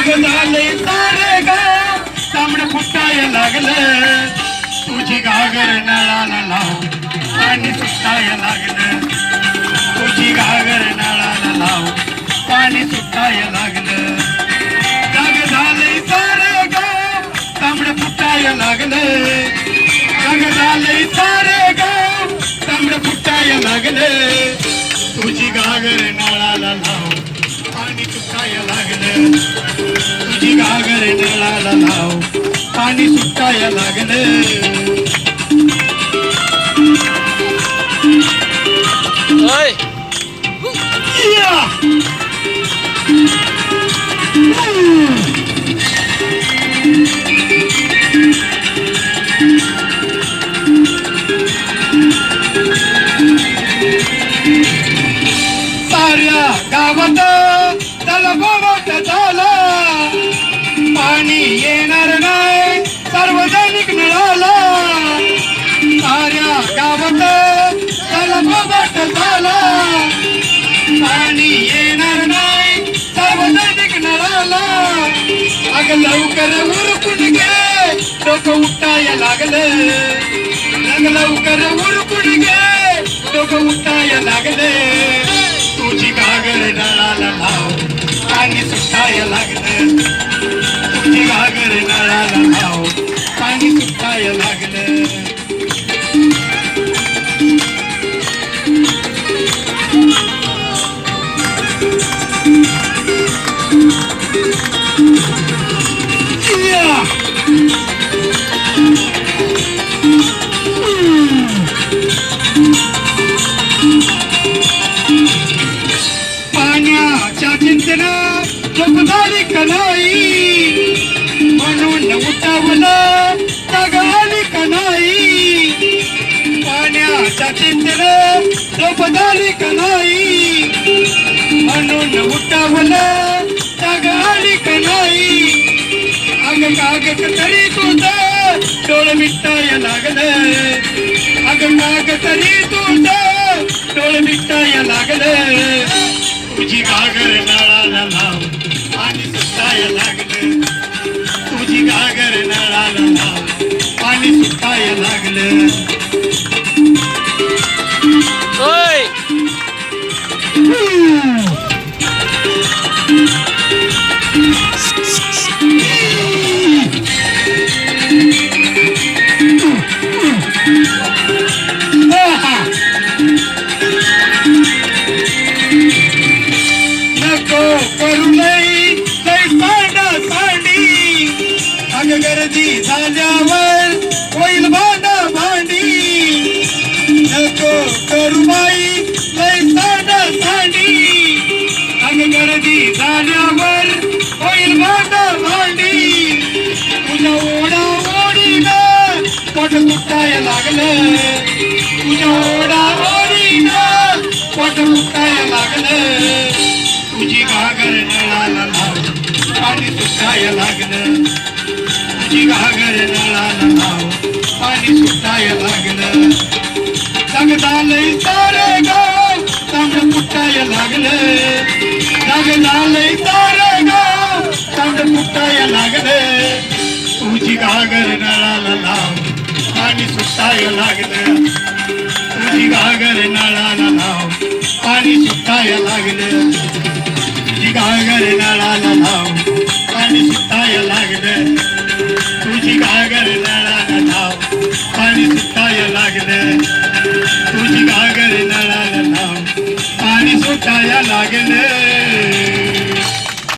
अगं झाले तारे गाव तांबड फुटाय लागलं. तुझी घागर नळाला लाव पाणी सुटाय लागलं. तुझी घागर नळाला लाव पाणी सुटाय लागलं. जाग झाले तारे गाव तांबड फुटाय लागलं. जाग झाले तारे गाव तांबड फुटाय लागलं. तुझी घागर नळाला लाव पाणी सुटाय लागलं? तुझी गागर नळाला लाव पाणी सुटाय लागलं. लवकर उरकून गे डोकं उठाय लागलं. अग लवकर उरकून घे डोकं उठाय लागले. तुझी गागर डळाला भाव आणि सुटाय लागले. पाण्याच्या चिंतना झोपदारी कनाई म्हणून उठावलं तगाली कनाई पाण्याच्या चिंतना झोपदारी कनाई म्हणून उठावलं अग तरी तुझं डोळ मिटाय लागलं अग काग तरी तुझं डोळ मिटाय लागलं तुझी गागर नळाला लाव. पाणी सुटाय लागलं तुझी गागर नळाला लाव. पाणी सुटाय लागलं पोट लागलं. तुझ्या ओढा ओढीनं पोट लागलं. तुझी घागर नळाला लाव पाणी सुटाय लागलं. तुझी घागर नळाला लाव पाणी सुटाय लागलं. जगदालय सारे गाव तांबड फुटाय लागलं. जगदालय सारे गाव तांबड फुटाय लागलं. तुझी घागर नळाला लाव पाणी सुटाय लागलं. तुझी घागर नळाला लाव पाणी सुटाय लागलं. तुझी घागर नळाला लाव पाणी सुटाय लागलं. तुझी घागर नळाला लाव पाणी सुटाय लागलं. तुझी घागर नळाला लाव पाणी सुटाय लागलं.